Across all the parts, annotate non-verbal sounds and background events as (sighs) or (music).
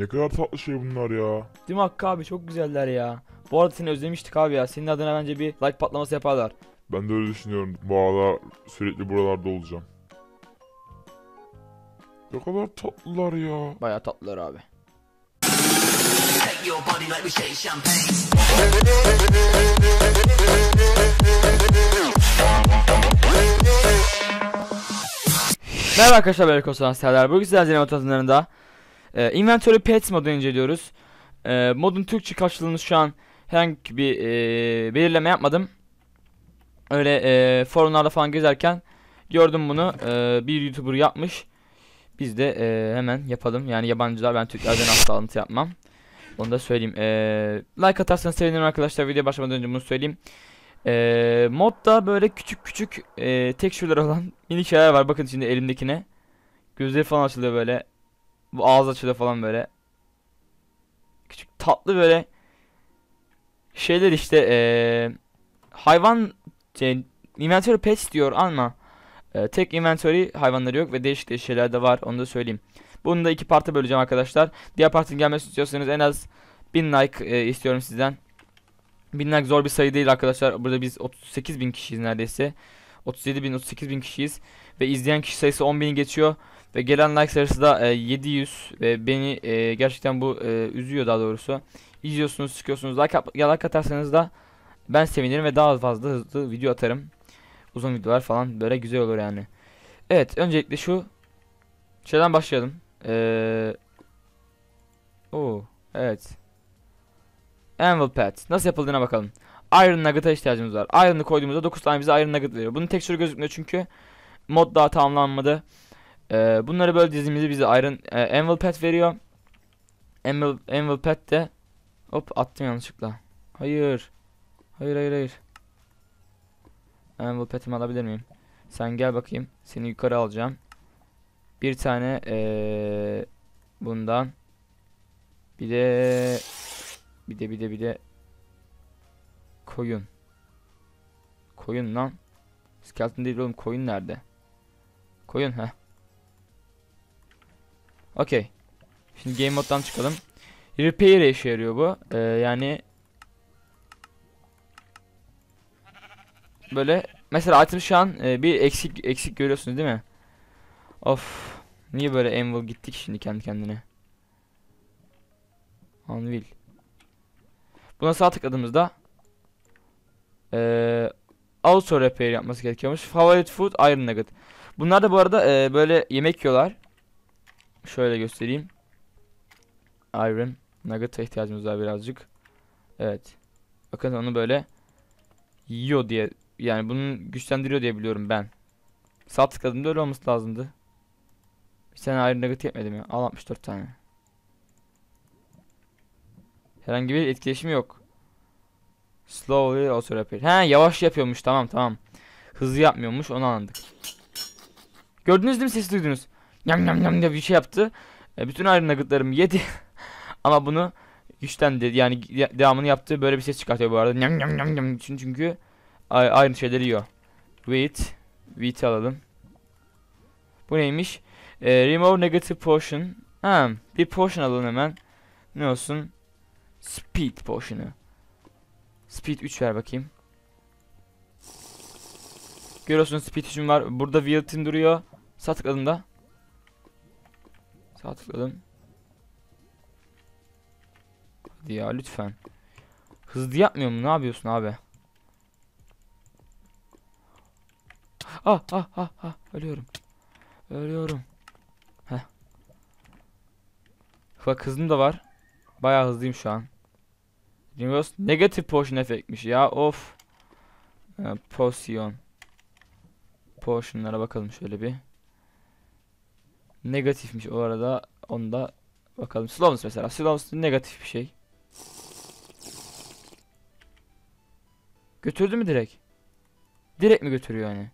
Ne kadar tatlı şey bunlar ya. Değil mi Hakkı abi çok güzeller ya. Bu arada seni özlemiştik abi ya. Senin adına bence bir like patlaması yaparlar. Ben de öyle düşünüyorum. Bu aralar sürekli buralarda olacağım. Ne kadar tatlılar ya. Baya tatlılar abi. Merhaba arkadaşlar ben Erkosan Serdar. Bugün sizlerle Zenemo tanıtımlarında e, Inventory Pets modu inceliyoruz. E, modun Türkçe karşılığını şu an herhangi bir e, belirleme yapmadım. Öyle e, forumlarda falan gezerken gördüm bunu. E, bir YouTuber yapmış. Biz de e, hemen yapalım. Yani yabancılar ben Türklerden asla alıntı yapmam. Onu da söyleyeyim. E, like atarsanız sevinirim arkadaşlar. Videoya başlamadan önce bunu söyleyeyim. Ee, modda böyle küçük küçük e, texture'lar olan minik şeyler var. Bakın şimdi elimdekine. Gözleri falan açılıyor böyle. Bu ağız açılıyor falan böyle. Küçük tatlı böyle şeyler işte e, hayvan şey, inventory pets diyor ama e, tek inventory hayvanları yok ve değişik değişik şeyler de var onu da söyleyeyim. Bunu da iki parta böleceğim arkadaşlar. Diğer partinin gelmesini istiyorsanız en az 1000 like e, istiyorum sizden. Binler zor bir sayı değil arkadaşlar. Burada biz 38 bin kişiyiz neredeyse. 37 bin 38 bin kişiyiz. Ve izleyen kişi sayısı 10 bini geçiyor. Ve gelen like sayısı da e, 700. Ve beni e, gerçekten bu e, üzüyor daha doğrusu. İzliyorsunuz çıkıyorsunuz. Like, like atarsanız da ben sevinirim ve daha fazla hızlı video atarım. Uzun videolar falan böyle güzel olur yani. Evet öncelikle şu şeyden başlayalım. Eee Oo, evet. Anvil Pad. Nasıl yapıldığına bakalım. Iron Nugget'a ihtiyacımız var. Iron'ı koyduğumuzda 9 tane bize Iron Nugget veriyor. Bunun tekstürü gözükmüyor çünkü mod daha tamamlanmadı. Ee, bunları böyle dizimizde bize Iron e, Anvil Pad veriyor. Anvil, Anvil Pad de hop attım yanlışlıkla. Hayır. Hayır hayır hayır. Anvil Pad'imi alabilir miyim? Sen gel bakayım. Seni yukarı alacağım. Bir tane ee, bundan. Bir de bir de bir de bir de koyun. Koyun lan. Skeleton değil oğlum koyun nerede? Koyun ha. Okey. Şimdi game moddan çıkalım. Repair işe yarıyor bu. Ee, yani böyle mesela item şu an e, bir eksik eksik görüyorsunuz değil mi? Of. Niye böyle anvil gittik şimdi kendi kendine? Anvil. Buna sağ tıkladığımızda eee auto repair yapması gerekiyormuş. Favorite food iron nugget. Bunlar da bu arada eee, böyle yemek yiyorlar. Şöyle göstereyim. Iron nugget'a ihtiyacımız var birazcık. Evet. Bakın onu böyle yiyor diye yani bunun güçlendiriyor diye biliyorum ben. Sağ tıkladığımda öyle olması lazımdı. Bir tane iron nugget yetmedi mi? Al 64 tane. Herhangi bir etkileşimi yok. Slowly auto repair. He yavaş yapıyormuş tamam tamam. Hızlı yapmıyormuş onu anladık. Gördünüz değil mi sesi duydunuz? Yam yam yam diye bir şey yaptı. E, bütün iron nuggetlarımı yedi. (laughs) Ama bunu güçlendi yani ya- devamını yaptığı böyle bir ses çıkartıyor bu arada. Yam yam yam yam için çünkü aynı şeyleri yiyor. Wheat. Wheat'i alalım. Bu neymiş? E, remove negative potion. Ha, bir potion alalım hemen. Ne olsun? Speed potion'u. Speed 3 ver bakayım. Görüyorsunuz speed 3'üm var. Burada Wilton duruyor. Sağ tıkladım da. Sağ tıkladım. Hadi ya lütfen. Hızlı yapmıyor mu? Ne yapıyorsun abi? Ah ah ah ah ölüyorum. Ölüyorum. Heh. Bak hızım da var. Bayağı hızlıyım şu an. Reverse negative potion efektmiş ya of. Ha, potion. Potion'lara bakalım şöyle bir. Negatifmiş o arada. Onu da bakalım. Slowness mesela. Slowness negatif bir şey. Götürdü mü direkt? Direkt mi götürüyor yani?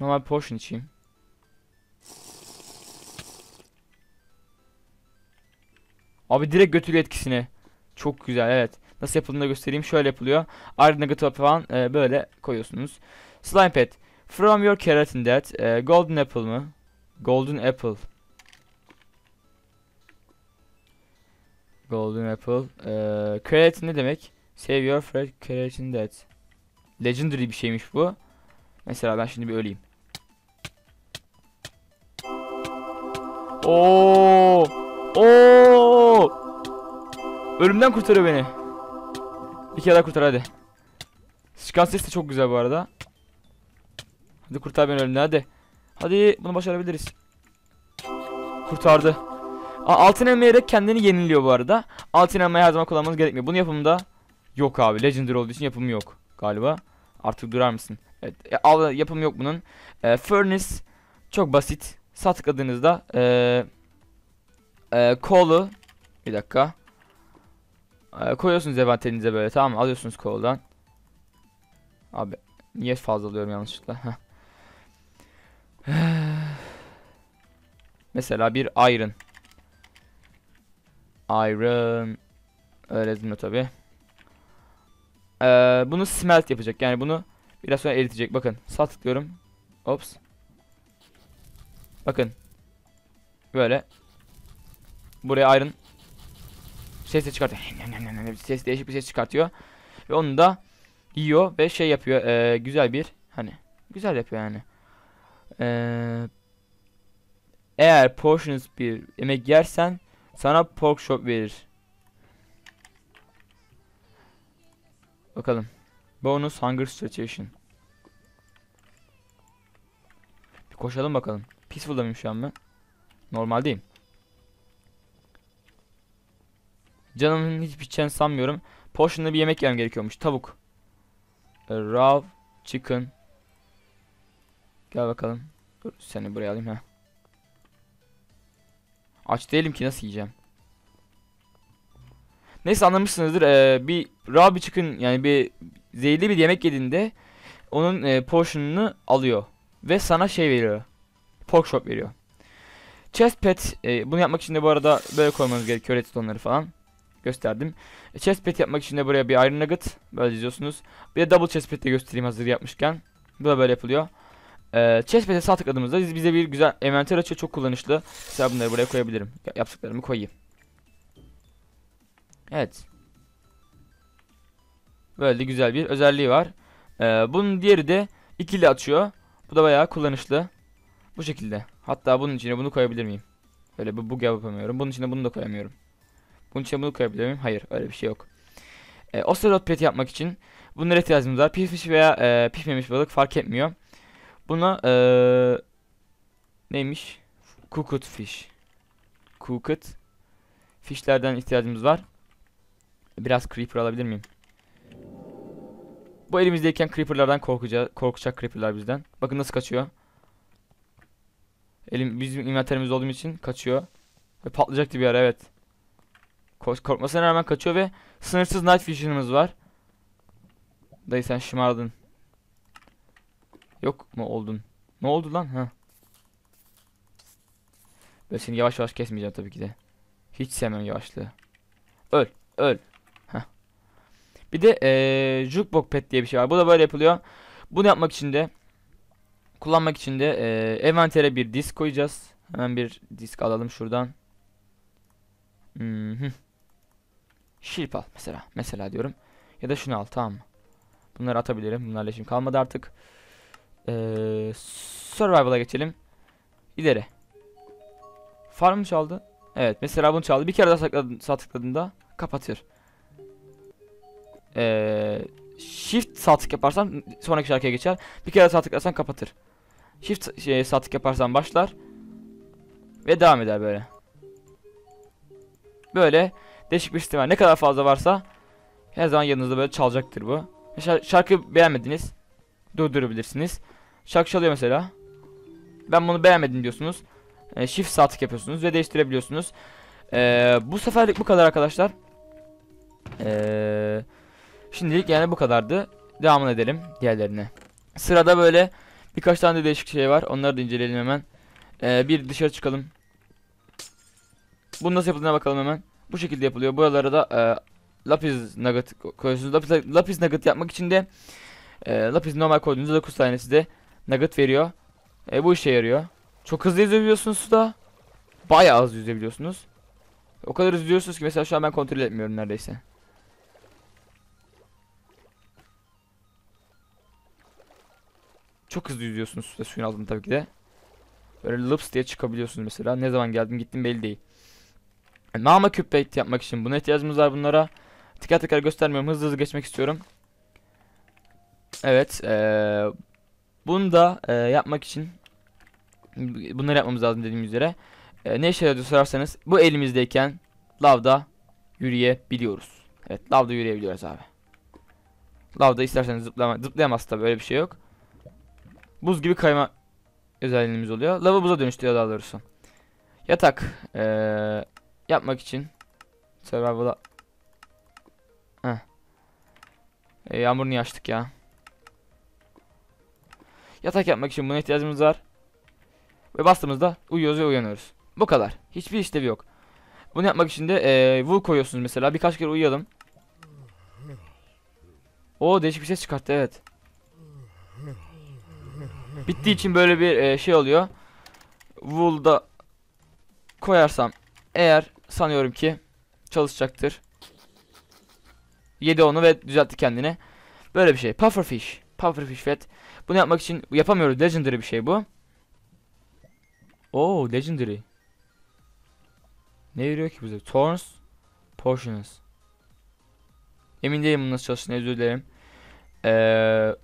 Normal potion içeyim. Abi direkt götürüyor etkisini. Çok güzel evet. Nasıl yapıldığını da göstereyim. Şöyle yapılıyor. Iron Nugget'ı falan e, böyle koyuyorsunuz. Slime Pet. From your keratin that. E, golden apple mı? Golden Apple. Golden Apple. Ee, create ne demek? Save your friend creating that. Legendary bir şeymiş bu. Mesela ben şimdi bir öleyim. Oo! Oo! Ölümden kurtarıyor beni. Bir kere daha kurtar hadi. Çıkan ses de çok güzel bu arada. Hadi kurtar beni ölümden hadi. Hadi bunu başarabiliriz. Kurtardı. Altın elmayerek kendini yeniliyor bu arada. Altın elmayı her zaman kullanmanız gerekmiyor. Bunun yapımında yok abi. Legendary olduğu için yapımı yok galiba. Artık durar mısın? Evet. E, yapımı yok bunun. E, Furnace çok basit. Sağ tıkladığınızda e, e, kolu bir dakika. E, koyuyorsunuz envanterinize böyle tamam mı? Alıyorsunuz koldan. Abi niye fazla alıyorum yanlışlıkla? (sighs) Mesela bir iron. Iron. Öyle demiyor tabi. Ee, bunu smelt yapacak. Yani bunu biraz sonra eritecek. Bakın sağ tıklıyorum. Ops. Bakın. Böyle. Buraya iron. Ses de çıkartıyor. Ses değişik bir ses çıkartıyor. Ve onu da yiyor ve şey yapıyor. ee, güzel bir hani güzel yapıyor yani. Ee, eğer portions bir yemek yersen sana pork chop verir. Bakalım. Bonus hunger situation. Bir koşalım bakalım. Peaceful'da mıyım şu an ben? Normaldeyim. Canımın hiç biteceğini sanmıyorum. Portion'da bir yemek yemem gerekiyormuş. Tavuk. A raw chicken. Gel bakalım. Dur seni buraya alayım ha. Aç değilim ki nasıl yiyeceğim. Neyse anlamışsınızdır. Ee, bir raw bir chicken yani bir zehirli bir yemek yediğinde onun e, portion'unu alıyor ve sana şey veriyor. Pork chop veriyor. Chest pet e, bunu yapmak için de bu arada böyle koymanız gerekiyor redstone'ları falan. Gösterdim. E, chest pet yapmak için de buraya bir iron nugget böyle diziyorsunuz. Bir de double chest pet de göstereyim hazır yapmışken. Bu da böyle yapılıyor. Ee, chest pet'e sağ tıkladığımızda biz- bize bir güzel envanter açıyor çok kullanışlı. Mesela bunları buraya koyabilirim. Ya- Yaptıklarımı koyayım. Evet. Böyle de güzel bir özelliği var. Ee, bunun diğeri de ikili açıyor. Bu da bayağı kullanışlı. Bu şekilde. Hatta bunun içine bunu koyabilir miyim? Öyle bir bug yapamıyorum. Bunun içine bunu da koyamıyorum. Bunun içine bunu koyabilir miyim? Hayır öyle bir şey yok. Ee, Ocelot pet yapmak için bunlara ihtiyacımız var. Pişmiş veya e, pişmemiş balık fark etmiyor. Buna eee neymiş? Cooked fish. Cooked fishlerden ihtiyacımız var. Biraz creeper alabilir miyim? Bu elimizdeyken creeperlardan korkacak, korkacak creeperlar bizden. Bakın nasıl kaçıyor. Elim bizim inventörümüz olduğum için kaçıyor. Ve patlayacaktı bir ara evet. Kork- korkmasına rağmen kaçıyor ve sınırsız night vision'ımız var. Dayı sen şımardın. Yok mu oldun? Ne oldu lan? Ha. Ben seni yavaş yavaş kesmeyeceğim tabii ki de. Hiç sevmem yavaşlığı. Öl, öl. Heh. Bir de eee jukebox pet diye bir şey var. Bu da böyle yapılıyor. Bunu yapmak için de kullanmak için de envantere bir disk koyacağız. Hemen bir disk alalım şuradan. Mhm. Şilp al mesela. Mesela diyorum. Ya da şunu al tamam mı? Bunları atabilirim. Bunlarla işim kalmadı artık. Ee, survival'a geçelim. İleri. Farm çaldı? Evet mesela bunu çaldı. Bir kere daha sakladın, sağ tıkladığında kapatır. Ee, shift sağ yaparsan sonraki şarkıya geçer. Bir kere sağ tıklarsan kapatır. Shift şey, sağ yaparsan başlar. Ve devam eder böyle. Böyle değişik bir sistem var. Ne kadar fazla varsa her zaman yanınızda böyle çalacaktır bu. Mesela şarkı beğenmediniz. Durdurabilirsiniz. Şarkı çalıyor mesela. Ben bunu beğenmedim diyorsunuz. E, shift sağ tık yapıyorsunuz ve değiştirebiliyorsunuz. E, bu seferlik bu kadar arkadaşlar. E, şimdilik yani bu kadardı. Devam edelim diğerlerine. Sırada böyle birkaç tane de değişik şey var. Onları da inceleyelim hemen. E, bir dışarı çıkalım. Bunu nasıl yapıldığına bakalım hemen. Bu şekilde yapılıyor. Buralara da e, lapis nugget koyuyorsunuz. Lapis, lapis nugget yapmak için de e, lapis normal koyduğunuzda 9 tanesi de nugget veriyor. E, bu işe yarıyor. Çok hızlı yüzebiliyorsunuz suda. Bayağı hızlı yüzebiliyorsunuz. O kadar hızlı yüzüyorsunuz ki mesela şu an ben kontrol etmiyorum neredeyse. Çok hızlı yüzüyorsunuz suda suyun altında tabii ki de. Böyle lıps diye çıkabiliyorsunuz mesela. Ne zaman geldim gittim belli değil. Mama küpbait yapmak için buna ihtiyacımız var bunlara. Teker teker göstermiyorum. Hızlı hızlı geçmek istiyorum. Evet. eee bunu da eee, yapmak için bunları yapmamız lazım dediğim üzere. Eee, ne işe yarıyor sorarsanız bu elimizdeyken lavda yürüyebiliyoruz. Evet lavda yürüyebiliyoruz abi. Lavda isterseniz zıplama, zıplayamaz tabi öyle bir şey yok. Buz gibi kayma özelliğimiz oluyor. Lava buza dönüştürüyor daha doğrusu. Yatak eee, yapmak için survival'a Heh. E, yağmur niye ya? Yatak yapmak için buna ihtiyacımız var. Ve bastığımızda uyuyoruz ve uyanıyoruz. Bu kadar. Hiçbir işlevi yok. Bunu yapmak için de e, wool koyuyorsunuz mesela. Birkaç kere uyuyalım. O değişik bir ses çıkarttı evet. Bittiği için böyle bir e, şey oluyor. Wool'da koyarsam eğer sanıyorum ki çalışacaktır. Yedi onu ve düzeltti kendini. Böyle bir şey. Pufferfish. Pufferfish fet. Bunu yapmak için yapamıyoruz. Legendary bir şey bu. Oo, legendary. Ne veriyor ki bize? Thorns, Potions. Emin değilim bunun nasıl çalıştığını özür dilerim. Ee,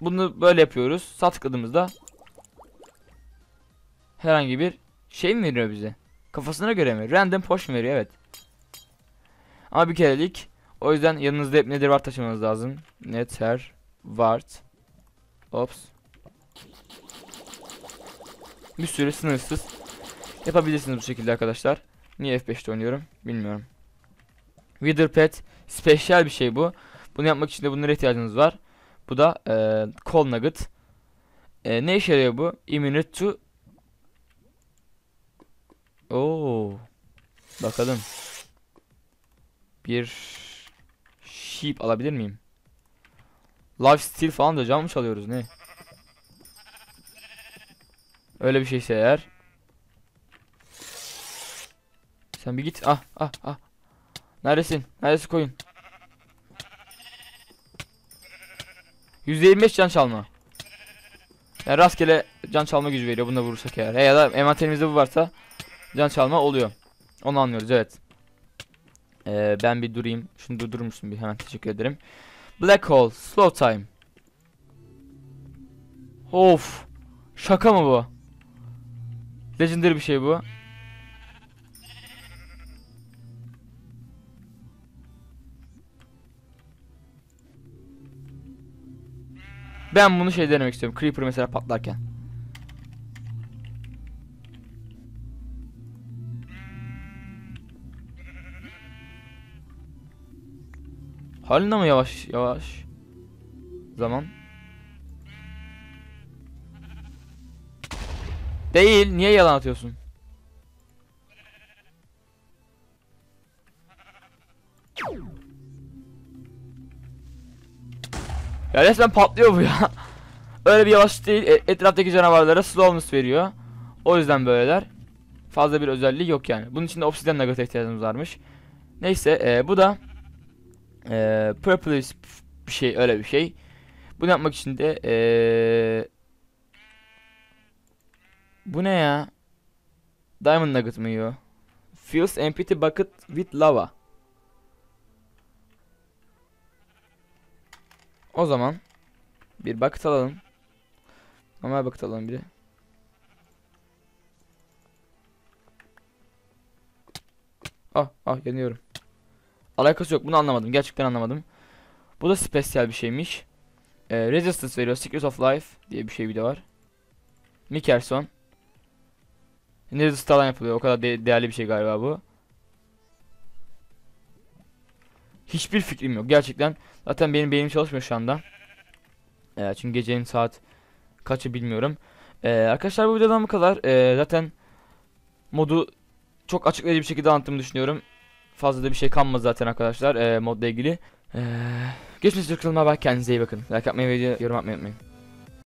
bunu böyle yapıyoruz. Sağ tıkladığımızda herhangi bir şey mi veriyor bize? Kafasına göre mi? Random potion veriyor evet. Ama bir kerelik. O yüzden yanınızda hep nedir var taşımanız lazım. Nether, Wart. Ops. Bir sürü sınırsız yapabilirsiniz bu şekilde arkadaşlar. Niye F5'te oynuyorum bilmiyorum. Wither Pet spesyal bir şey bu. Bunu yapmak için de bunlara ihtiyacınız var. Bu da e, Coal Nugget. E, ne işe yarıyor bu? Immune to Oo. Bakalım. Bir sheep alabilir miyim? Life steal falan da cam mı çalıyoruz ne? Öyle bir şeyse eğer. Sen bir git. Ah ah ah. Neredesin? Neresi koyun? %25 can çalma. Yani rastgele can çalma gücü veriyor bunu da vurursak eğer. He ya da envanterimizde bu varsa can çalma oluyor. Onu anlıyoruz evet. Ee, ben bir durayım. Şunu durdurur musun bir hemen teşekkür ederim. Black Hole Slow Time. Of. Şaka mı bu? Legendary bir şey bu. Ben bunu şey denemek istiyorum. Creeper mesela patlarken. Halinde mi yavaş yavaş? Zaman. Değil. Niye yalan atıyorsun? Ya resmen patlıyor bu ya. (laughs) Öyle bir yavaş değil. e- Etraftaki canavarlara slowness veriyor. O yüzden böyleler. Fazla bir özelliği yok yani. Bunun için de obsidian nugget'a ihtiyacımız varmış. Neyse e, bu da e, purplish bir şey öyle bir şey. Bunu yapmak için de e, bu ne ya? Diamond nugget mı yiyor? Fills empty bucket with lava. O zaman bir bucket alalım. Normal bucket alalım bir de. Ah ah yanıyorum. Alakası yok bunu anlamadım. Gerçekten anlamadım. Bu da spesyal bir şeymiş. Ee, resistance veriyor. Secret of Life diye bir şey bir de var. Mickerson. Resistance yapılıyor. O kadar de- değerli bir şey galiba bu. Hiçbir fikrim yok. Gerçekten. Zaten benim beynim çalışmıyor şu anda. Ee, çünkü gecenin saat kaçı bilmiyorum. Ee, arkadaşlar bu videodan bu kadar. Ee, zaten modu çok açıklayıcı bir şekilde anlattığımı düşünüyorum. Fazla da bir şey kalmadı zaten arkadaşlar ee, modla ilgili. Ee, geçmiş kanalıma bak kendinize iyi bakın. Like atmayı ve yorum atmayı unutmayın.